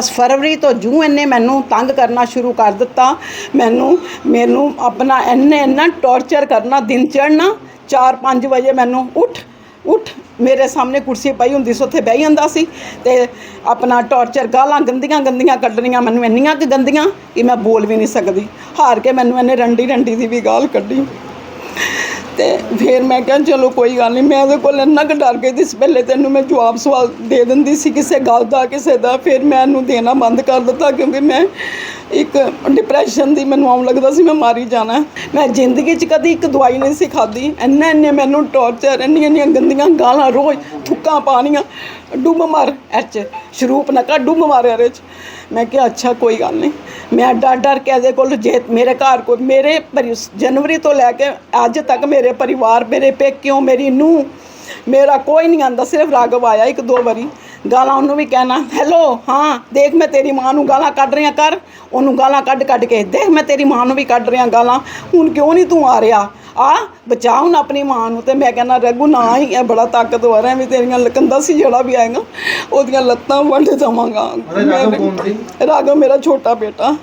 ਬਸ ਫਰਵਰੀ ਤੋਂ ਜੂ ਇਹਨੇ ਮੈਨੂੰ ਤੰਗ ਕਰਨਾ ਸ਼ੁਰੂ ਕਰ ਦਿੱਤਾ। ਮੈਨੂੰ ਮੈਨੂੰ ਆਪਣਾ ਇਹਨੇ ਇੰਨਾ ਟੌਰਚਰ ਕਰਨਾ, ਦਿਨ ਚੜ੍ਹਨਾ 4-5 ਵਜੇ ਮੈਨੂੰ ਉੱਠ ਉੱਠ, ਮੇਰੇ ਸਾਹਮਣੇ ਕੁਰਸੀ ਪਈ ਹੁੰਦੀ ਸੀ, ਉੱਥੇ ਬਹਿ ਜਾਂਦਾ ਸੀ ਤੇ ਆਪਣਾ ਟੌਰਚਰ ਗਾਲਾਂ ਗੰਦੀਆਂ ਗੰਦੀਆਂ ਕੱਢਣੀਆਂ ਮੈਨੂੰ ਇੰਨੀਆਂ ਕਿ ਗੰਦੀਆਂ ਕਿ ਮੈਂ ਬੋਲ ਵੀ ਨਹੀਂ ਸਕਦੀ। ਹਾਰ ਕੇ ਮੈਨੂੰ ਇਹਨੇ ਰੰਡੀ ਰੰਡੀ ਦੀ ਵੀ ਗਾਲ ਕੱਢੀ। ਤੇ ਫਿਰ ਮੈਂ ਕਿਹਾ, ਚਲੋ ਕੋਈ ਗੱਲ ਨਹੀਂ ਮੈਂ ਉਹਦੇ ਕੋਲ ਇੰਨਾ ਕੁ ਡਰ ਗਈ ਸੀ ਪਹਿਲੇ ਤੈਨੂੰ ਮੈਂ ਜਵਾਬ ਸਵਾਲ ਦੇ ਦਿੰਦੀ ਸੀ ਕਿਸੇ ਗੱਲ ਦਾ, ਕਿਸੇ ਦਾ, ਫਿਰ ਮੈਂ ਇਹਨੂੰ ਦੇਣਾ ਬੰਦ ਕਰ ਦਿੱਤਾ ਕਿਉਂਕਿ ਮੈਂ ਇੱਕ ਡਿਪਰੈਸ਼ਨ ਦੀ ਮੈਨੂੰ ਆਉਣ ਲੱਗਦਾ ਸੀ ਮੈਂ ਮਾਰੀ ਜਾਣਾ। ਮੈਂ ਜ਼ਿੰਦਗੀ 'ਚ ਕਦੀ ਇੱਕ ਦਵਾਈ ਨਹੀਂ ਸੀ ਖਾਦੀ ਇੰਨਾ ਇੰਨੇ ਮੈਨੂੰ ਟੌਰਚਰ ਇੰਨੀਆਂ ਇੰਨੀਆਂ ਗੰਦੀਆਂ ਗਾਲਾਂ ਰੋਜ਼ ਥੁੱਕਾਂ ਪਾਣੀਆਂ ਡੁੱਬ ਮਾਰ, ਐਚ, ਸ਼ਰੂਪ ਨਾ ਕਰ ਡੁੱਬ ਮਾਰ ਇਹਦੇ 'ਚ ਮੈਂ ਕਿਹਾ, ਅੱਛਾ, ਕੋਈ ਗੱਲ ਨਹੀਂ ਮੈਂ ਡਰ ਡਰ ਕੇ ਇਹਦੇ ਕੋਲ ਜੇ ਮੇਰੇ ਘਰ ਕੋਈ ਮੇਰੇ ਪਰਿ- ਜਨਵਰੀ ਤੋਂ ਲੈ ਕੇ ਅੱਜ ਤੱਕ ਮੇਰੇ ਪਰਿਵਾਰ, ਮੇਰੇ ਪੇਕਿਓ, ਮੇਰੀ ਨੂੰਹ, ਮੇਰਾ ਕੋਈ ਨਹੀਂ ਆਂਦਾ, ਸਿਰਫ ਰਾਘਵ ਆਇਆ ਇੱਕ ਦੋ ਵਾਰੀ। ਗਾਲਾਂ ਉਹਨੂੰ ਵੀ ਕਹਿਣਾ ਹੈਲੋ ਹਾਂ ਦੇਖ ਮੈਂ ਤੇਰੀ ਮਾਂ ਨੂੰ ਗਾਲਾਂ ਕੱਢ ਰਿਆਂ ਕਰ। ਉਹਨੂੰ ਗਾਲਾਂ ਕੱਢ ਕੱਢ ਕੇ ਦੇਖ ਮੈਂ ਤੇਰੀ ਮਾਂ ਨੂੰ ਵੀ ਕੱਢ ਰਿਆਂ ਗਾਲਾਂ ਹੁਣ ਕਿਉਂ ਨਹੀਂ ਤੂੰ ਆ ਰਿਹਾ? ਆ ਬਚਾ ਹੁਣ ਆਪਣੀ ਮਾਂ ਨੂੰ। ਤੇ ਮੈਂ ਕਹਿੰਦਾ ਰਘੂ ਨਾ ਹੀ ਇਹ ਬੜਾ ਤਾਕਤਵਰ ਹੈ ਵੀ ਤੇਰੀਆਂ ਲਕੰਦਾ ਸੀ ਜਿਹੜਾ ਵੀ ਆਏਗਾ ਉਹਦੀਆਂ ਲੱਤਾਂ ਵੱਢ ਦੇਵਾਂਗਾ ਸੀ? ਰਾਘਵ ਮੇਰਾ ਛੋਟਾ ਬੇਟਾ।